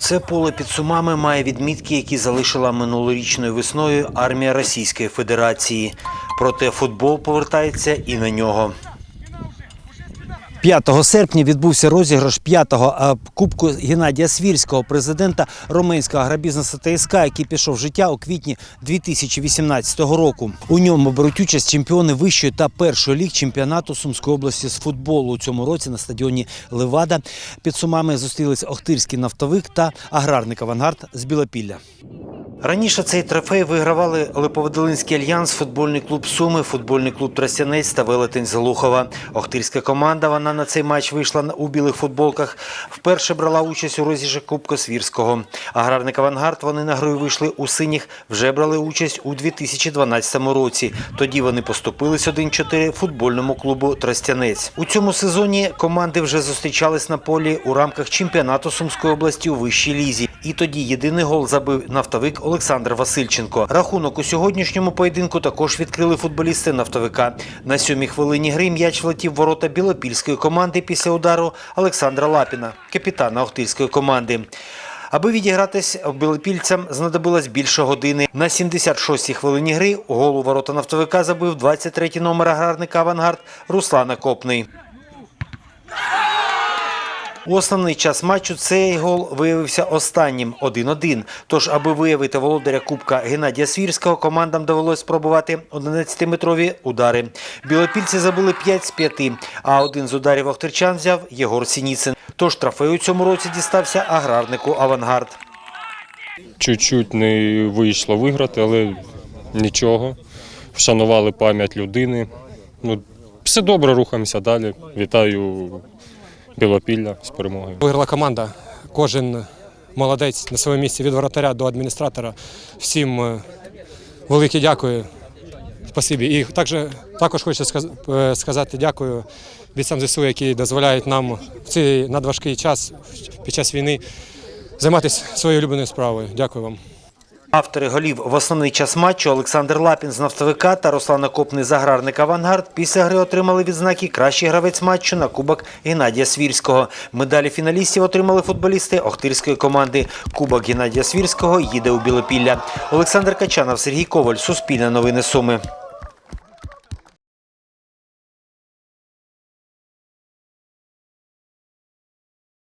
Це поле під Сумами має відмітки, які залишила минулорічною весною армія Російської Федерації. Проте футбол повертається і на нього. 5 серпня відбувся розіграш 5-го кубку Геннадія Свірського, президента Роменського агробізнесу ТСК, який пішов в життя у квітні 2018 року. У ньому беруть участь чемпіони вищої та першої ліг чемпіонату Сумської області з футболу. У цьому році на стадіоні Левада під Сумами зустрілись Охтирський нафтовик та аграрник Авангард з Білопілля. Раніше цей трофей вигравали Липоводолинський альянс, футбольний клуб Суми, футбольний клуб Тростянець та Велетень Залухова. Охтирська команда вона на цей матч вийшла у білих футболках. Вперше брала участь у розіграші Кубка Свірського. Аграрник Авангард вони на грою вийшли у синіх, вже брали участь у 2012 році. Тоді вони поступились 1-4 футбольному клубу Тростянець. У цьому сезоні команди вже зустрічались на полі у рамках чемпіонату Сумської області у вищій лізі. І тоді єдиний гол забив нафтовик Олександр Васильченко. Рахунок у сьогоднішньому поєдинку також відкрили футболісти нафтовика. На сьомій хвилині гри м'яч влетів ворота білопільської команди після удару Олександра Лапіна, капітана Охтирської команди. Аби відігратись білопільцям знадобилось більше години. На 76-й хвилині гри у ворота нафтовика забив 23-й номер аграрника «Авангард» Руслан Акопний. У основний час матчу цей гол виявився останнім 1-1. Тож, аби виявити володаря Кубка Геннадія Свірського, командам довелось спробувати 11-метрові удари. Білопільці забили 5 з 5, а один з ударів охтерчан взяв Єгор Сініцин. Тож трофей у цьому році дістався аграрнику «Авангард». Чуть-чуть не вийшло виграти, але нічого. Вшанували пам'ять людини. Ну, все добре, рухаємося далі. Вітаю Білопілля з перемогою. Виграла команда. Кожен молодець на своєму місці від воротаря до адміністратора. Всім е, велике дякую. Спасибі. І також, також хочу е, сказати дякую бійцям ЗСУ, які дозволяють нам в цей надважкий час під час війни займатися своєю улюбленою справою. Дякую вам. Автори голів в основний час матчу Олександр Лапін з нафтовика та Руслан Окопний з аграрника «Авангард» після гри отримали відзнаки «Кращий гравець матчу» на Кубок Геннадія Свірського. Медалі фіналістів отримали футболісти Охтирської команди. Кубок Геннадія Свірського їде у Білопілля. Олександр Качанов, Сергій Коваль, Суспільне новини Суми.